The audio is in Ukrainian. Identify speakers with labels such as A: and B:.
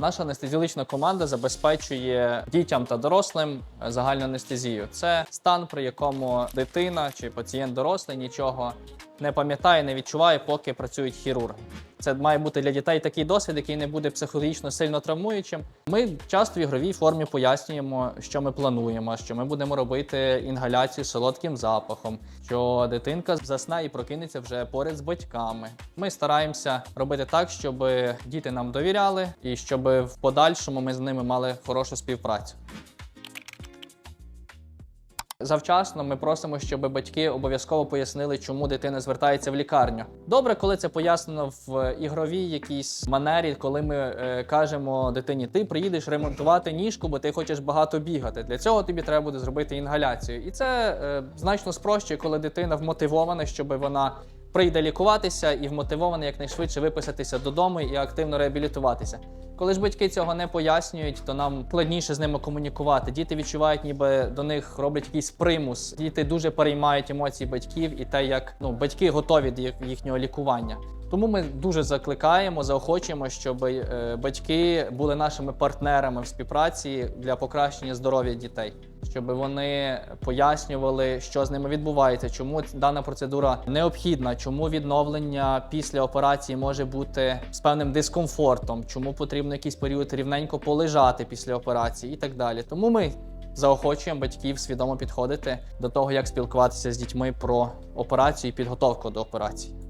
A: Наша анестезіологічна команда забезпечує дітям та дорослим загальну анестезію. Це стан, при якому дитина чи пацієнт дорослий нічого не пам'ятає, не відчуває, поки працюють хірурги. Це має бути для дітей такий досвід, який не буде психологічно сильно травмуючим. Ми часто в ігровій формі пояснюємо, що ми плануємо, що ми будемо робити інгаляцію солодким запахом, що дитинка засне і прокинеться вже поряд з батьками. Ми стараємося робити так, щоб діти нам довіряли, і щоб в подальшому ми з ними мали хорошу співпрацю. Завчасно ми просимо, щоб батьки обов'язково пояснили, чому дитина звертається в лікарню. Добре, коли це пояснено в ігровій якійсь манері, коли ми е, кажемо дитині, ти приїдеш ремонтувати ніжку, бо ти хочеш багато бігати. Для цього тобі треба буде зробити інгаляцію. І це е, значно спрощує, коли дитина вмотивована, щоб вона прийде лікуватися і вмотивована якнайшвидше виписатися додому і активно реабілітуватися. Коли ж батьки цього не пояснюють, то нам складніше з ними комунікувати. Діти відчувають, ніби до них роблять якийсь примус. Діти дуже переймають емоції батьків і те, як ну батьки готові до їхнього лікування. Тому ми дуже закликаємо, заохочуємо, щоб е, батьки були нашими партнерами в співпраці для покращення здоров'я дітей, щоб вони пояснювали, що з ними відбувається, чому дана процедура необхідна, чому відновлення після операції може бути з певним дискомфортом, чому потрібно якийсь період рівненько полежати після операції і так далі. Тому ми заохочуємо батьків свідомо підходити до того, як спілкуватися з дітьми про операцію і підготовку до операції.